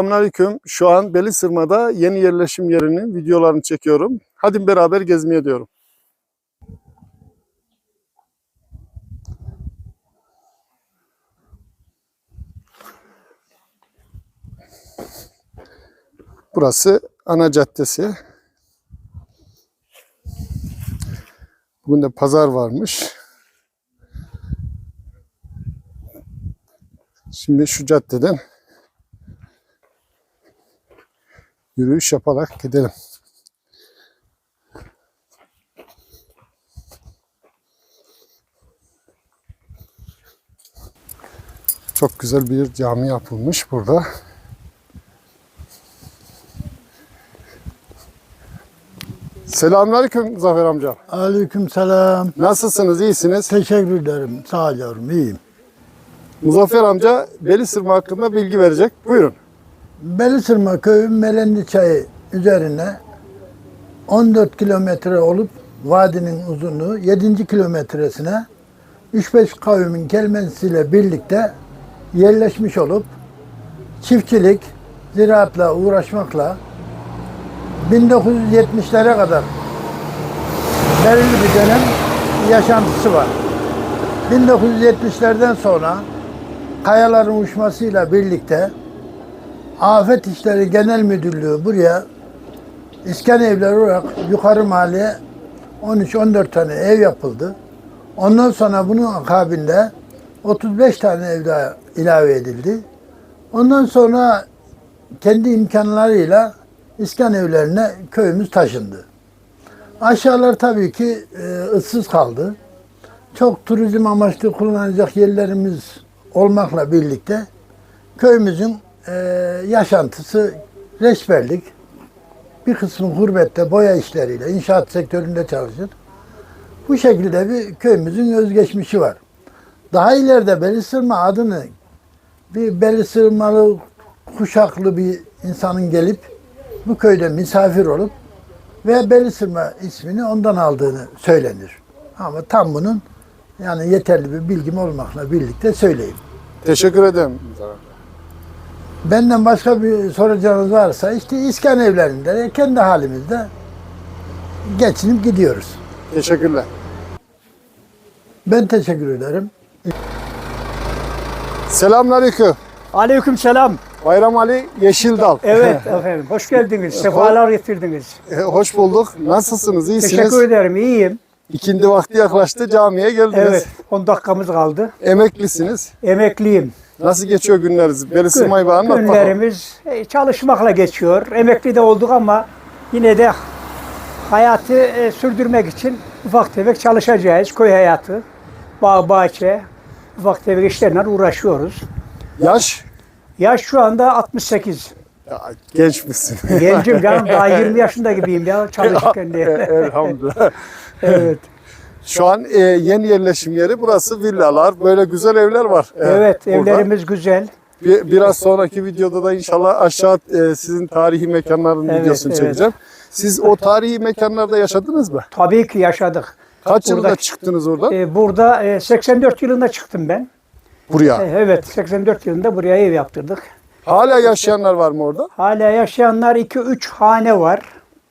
Selamünaleyküm. Şu an Belisırma'da yeni yerleşim yerinin videolarını çekiyorum. Hadi beraber gezmeye diyorum. Burası ana caddesi. Bugün de pazar varmış. Şimdi şu caddeden yürüyüş yaparak gidelim. Çok güzel bir cami yapılmış burada. Selamünaleyküm Zafer amca. Aleyküm selam. Nasılsınız? İyisiniz? Teşekkür ederim. Sağ ol yavrum, iyiyim. Muzaffer amca Belisırma hakkında bilgi verecek. Buyurun. Belisırma köyü Melendi Çayı üzerine 14 kilometre olup vadinin uzunluğu 7. kilometresine 3-5 kavmin gelmesiyle birlikte yerleşmiş olup çiftçilik, ziraatla uğraşmakla 1970'lere kadar belirli bir dönem yaşantısı var. 1970'lerden sonra kayaların uçmasıyla birlikte Afet İşleri Genel Müdürlüğü buraya iskan evleri olarak yukarı mahalleye 13-14 tane ev yapıldı. Ondan sonra bunun akabinde 35 tane ev daha ilave edildi. Ondan sonra kendi imkanlarıyla iskan evlerine köyümüz taşındı. Aşağılar tabii ki e, ıssız kaldı. Çok turizm amaçlı kullanacak yerlerimiz olmakla birlikte köyümüzün e, yaşantısı reçberlik, bir kısmı gurbette boya işleriyle, inşaat sektöründe çalışır. Bu şekilde bir köyümüzün özgeçmişi var. Daha ileride Belisırma adını bir Belisırmalı kuşaklı bir insanın gelip bu köyde misafir olup ve Belisırma ismini ondan aldığını söylenir. Ama tam bunun yani yeterli bir bilgim olmakla birlikte söyleyeyim. Teşekkür ederim. Benden başka bir soracağınız varsa işte iskan evlerinde kendi halimizde geçinip gidiyoruz. Teşekkürler. Ben teşekkür ederim. Selamünaleyküm. Aleyküm selam. Bayram Ali Yeşildal. Evet efendim. Hoş geldiniz. Sefalar getirdiniz. E, Hoş bulduk. Nasılsınız? İyisiniz? Teşekkür ederim. İyiyim. İkindi vakti yaklaştı. Camiye geldiniz. Evet. 10 dakikamız kaldı. Emeklisiniz. Emekliyim. Nasıl geçiyor günleriniz? Belisırmayı bir anlat bakalım. Günlerimiz e, çalışmakla geçiyor. Emekli de olduk ama yine de hayatı e, sürdürmek için ufak tefek çalışacağız. Köy hayatı, bağ bahçe, ufak tefek işlerle uğraşıyoruz. Yaş? Yaş şu anda 68. Ya, genç misin? Gencim canım daha 20 yaşında gibiyim ya çalışırken diye. Elhamdülillah. evet. Şu an e, yeni yerleşim yeri burası villalar. Böyle güzel evler var. e, Evet, burada. evlerimiz güzel. Bir- biraz sonraki videoda da inşallah aşağı e, sizin tarihi mekanların Evet, videosunu evet. çekeceğim. Siz o tarihi mekanlarda yaşadınız mı? Tabii ki yaşadık. Kaç yılda çıktınız oradan? Ee, burada e, 84 yılında çıktım ben. Buraya. E, Evet, 84 yılında buraya ev yaptırdık. Hala yaşayanlar var mı orada? Hala yaşayanlar 2-3 hane var.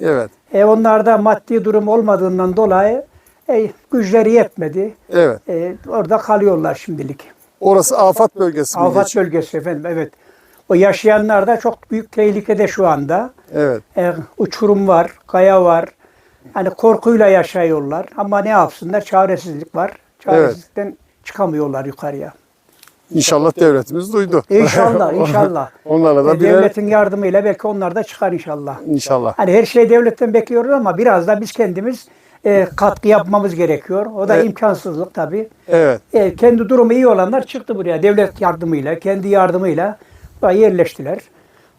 Evet. E, onlarda maddi durum olmadığından dolayı e, güçleri yetmedi. Evet. E, orada kalıyorlar şimdilik. Orası afat bölgesi mi Afat bölgesi efendim, evet. O yaşayanlar da çok büyük tehlikede şu anda. Evet. E, uçurum var, kaya var. Hani korkuyla yaşıyorlar. Ama ne yapsınlar? Çaresizlik var. Çaresizlikten çıkamıyorlar yukarıya. İnşallah devletimiz duydu. İnşallah, inşallah. Onlara da E, birer Devletin yardımıyla belki onlar da çıkar inşallah. inşallah. Hani her şeyi devletten bekliyoruz ama biraz da biz kendimiz e, katkı yapmamız gerekiyor. O da Evet. imkansızlık tabii. Evet. E, kendi durumu iyi olanlar çıktı buraya. Devlet yardımıyla, kendi yardımıyla yerleştiler.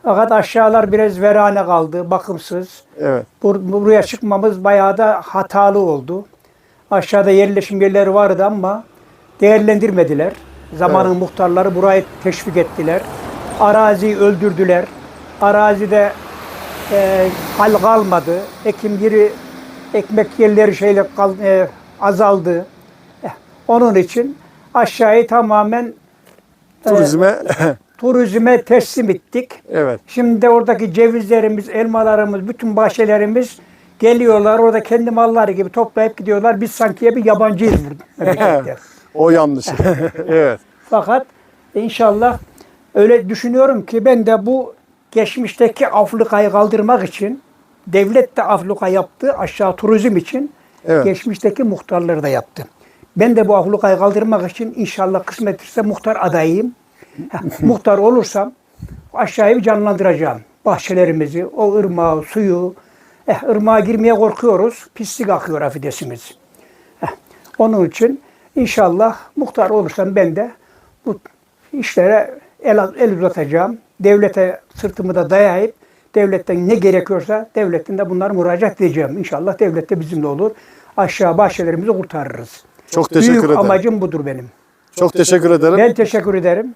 Fakat aşağılar biraz verane kaldı, bakımsız. Evet. Bur- buraya çıkmamız bayağı da hatalı oldu. Aşağıda yerleşim yerleri vardı ama değerlendirmediler. Zamanın muhtarları burayı teşvik ettiler. Araziyi öldürdüler. Arazide e, hal kalmadı. Ekim yeri, ekmek yerleri şeyle kal- e, azaldı. Eh, Onun için aşağıyı tamamen Turizme turizme teslim ettik. Evet. Şimdi de oradaki cevizlerimiz, elmalarımız, bütün bahçelerimiz geliyorlar. Orada kendi malları gibi toplayıp gidiyorlar. Biz sanki bir yabancıyız burada. O yanlış. evet. Fakat inşallah öyle düşünüyorum ki ben de bu geçmişteki Afrika'yı kaldırmak için devlet de Afrika yaptı aşağı turizm için Evet. geçmişteki muhtarları da yaptı. Ben de bu Afrika'yı kaldırmak için inşallah kısmet ise muhtar adayıyım. Muhtar olursam aşağıyı canlandıracağım. Bahçelerimizi, o ırmağı, suyu. Eh, ırmağa girmeye korkuyoruz. Pislik akıyor affedersiniz. Heh, Onun için inşallah muhtar olursam ben de bu işlere el, el uzatacağım. Devlete sırtımı da dayayıp devletten ne gerekiyorsa devletten de bunları müracaat edeceğim. İnşallah devlet de bizimle olur. Aşağı bahçelerimizi kurtarırız. Çok teşekkür Büyük ederim. amacım budur benim. Çok teşekkür ederim. Ben teşekkür ederim.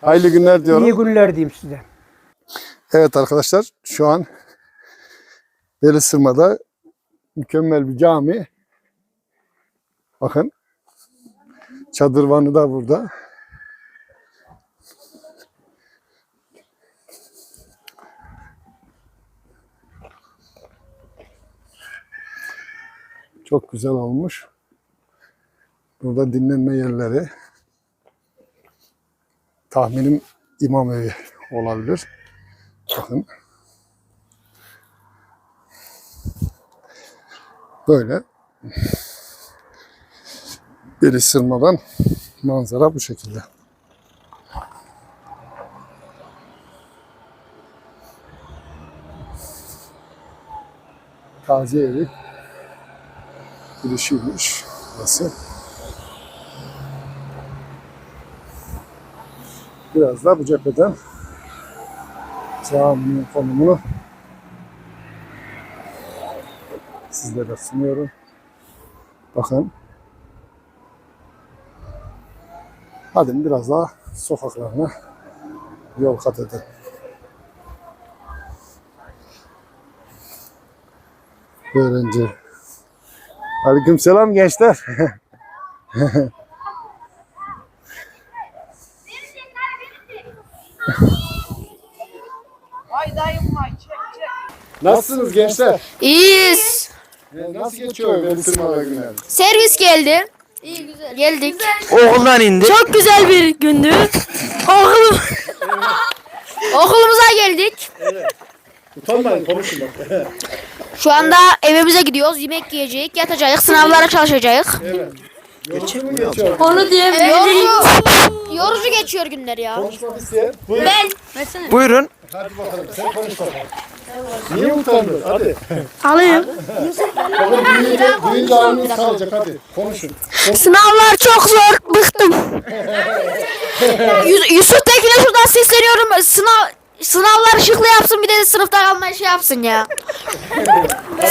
Hayırlı günler diyorum. İyi günler diyeyim size. Evet arkadaşlar şu an Deli Sırma'da mükemmel bir cami. Bakın. Çadırvanı da burada. Çok güzel olmuş. Burada dinlenme yerleri. Tahminim imam evi olabilir. Bakın. Böyle. Bir ısırmadan manzara bu şekilde. Taze evi girişiymiş burası. Biraz da bu cepheden caminin konumunu sizlere sunuyorum. Bakın. Hadi biraz daha sokaklarına yol kat edelim. Öğrenci. Aleykümselam gençler. Vay dayım vay çek çek. Nasılsınız gençler? İyiyiz. Nasıl geçiyor Veli Sırmala günleri? Servis geldi. İyi güzel. Geldik. Okuldan indi. Çok güzel bir gündü. Okulum. Okulumuza geldik. Utanmayın konuşun bak. Şu anda evimize gidiyoruz. Yemek yiyeceğiz, yatacağız, sınavlara çalışacağız. Yorucu mu geçiyor? Onu diyemiyorum. Yorucu, yorucu geçiyor günler ya. Konuşmak isteyen? Buyurun. Ben. Buyurun. Hadi bakalım sen konuş bakalım. Niye utandın? Hadi. Alayım. Bakalım büyüyünce, büyüyünce haliniz kalacak hadi. Konuşun. Sınavlar çok zor. Bıktım. Yus- Yusuf Tekin'e şuradan sesleniyorum. Sınav Sınavlar ışıklı yapsın bir de sınıfta kalmayı şey yapsın ya.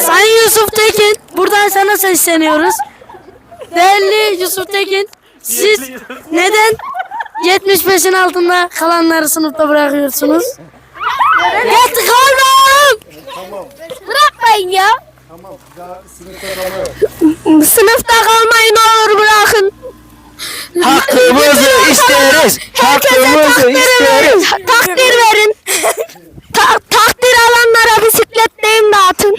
Sayın Yusuf Tekin, buradan sana sesleniyoruz. Değerli Yusuf Tekin, siz neden 75'in altında kalanları sınıfta bırakıyorsunuz? Yat kalmam! Bırakmayın ya. Tamam. Daha sınıfta kalmayalım. Sınıfta kalmayı ne olur bırakın. Hakkımızı isteriz. Hakkımızı isteriz. Takdir verin. Ta- takdir alanlara bisikletleyin dağıtın.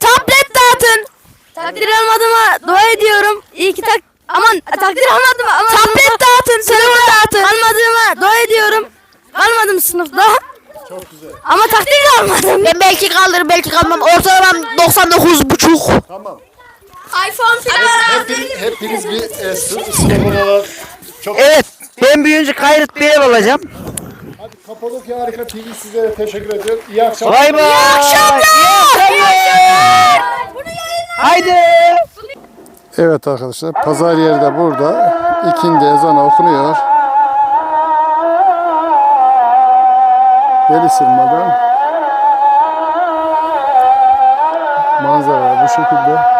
Tablet dağıtın. Takdir almadığıma dua ediyorum. İyi ki tak... Aman takdir almadım ama... Tablet dağıtın. Sınıfı dağıtın. Almadığıma dua ediyorum. Kalmadım sınıfta. Çok güzel. Ama takdir almadım. Ben belki kalırım belki kalmam. Ortalamam 99 buçuk. Tamam. iPhone falan. Hepiniz, hepiniz bir e, sı- slogan olarak çok Evet. Ben büyüyünce Kayırt bir ev alacağım. Kapadokya Harika TV sizlere teşekkür ediyorum. İyi akşamlar. Bay bay. İyi akşamlar. Haydi. Evet arkadaşlar pazar yeri de burada. İkindi ezanı okunuyor. Deli sırmadan manzara bu şekilde.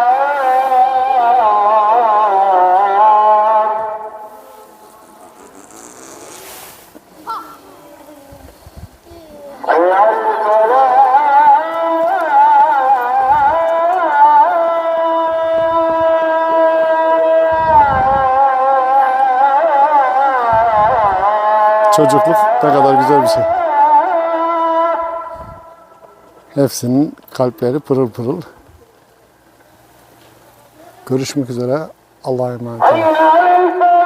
Çocukluk ne kadar güzel bir şey. Hepsinin kalpleri pırıl pırıl. Görüşmek üzere. Allah'a emanet olun.